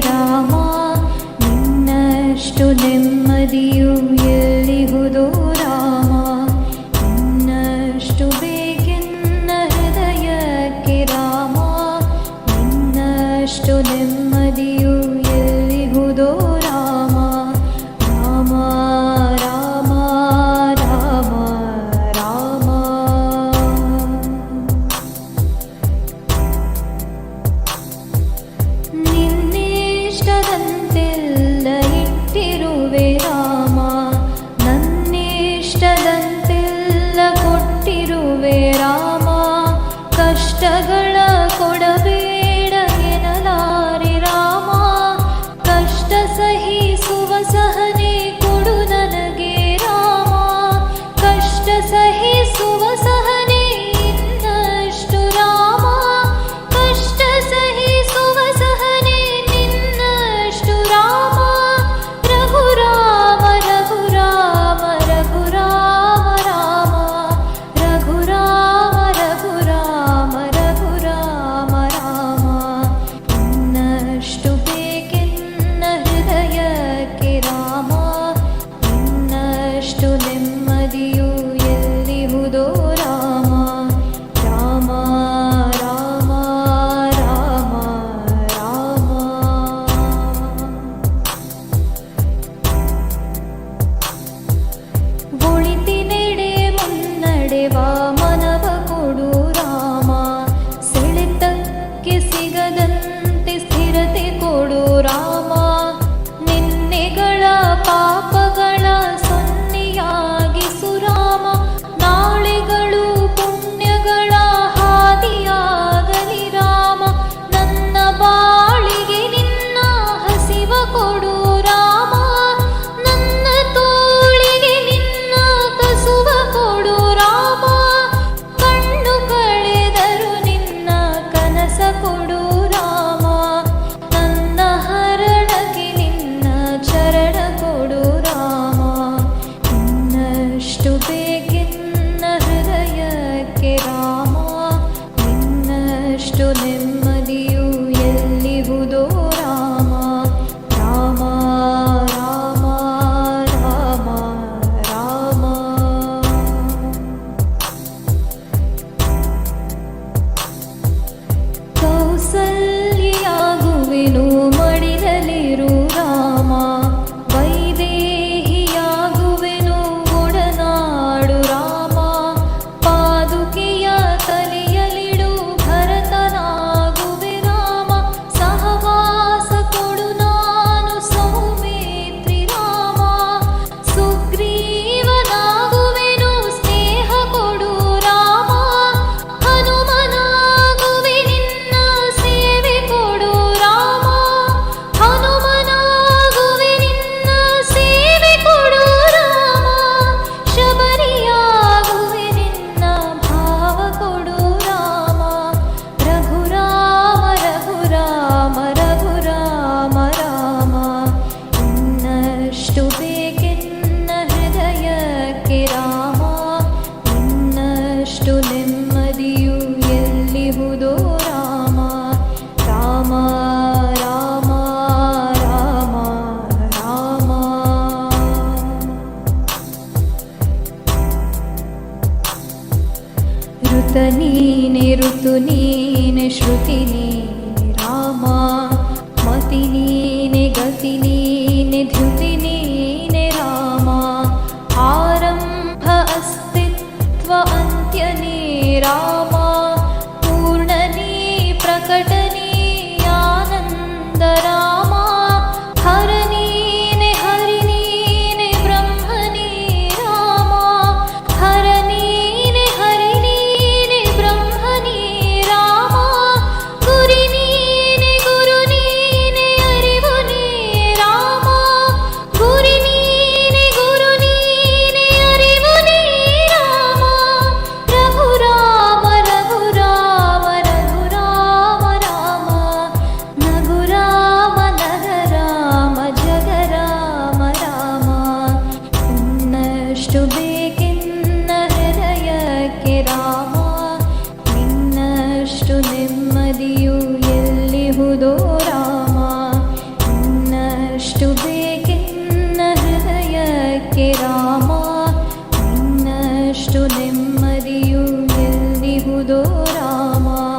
ರಾಮ ನಿನ್ನಷ್ಟು ನೆಮ್ಮದಿಯೂ ಎಷ್ಟು ಬೇಕೆನ್ನ ಹೃದಯಕ್ಕೆ ರಾಮ ಇನ್ನಷ್ಟು ನೆಮ್ಮದಿಯು ಎಲ್ಲಿಹುದೋ ರಾಮ. ರಾಮ ರಾಮ ರಾಮ ರಾಮ. ಋತ ನೀನೆ, ಋತು Rama. Dhriti it all. como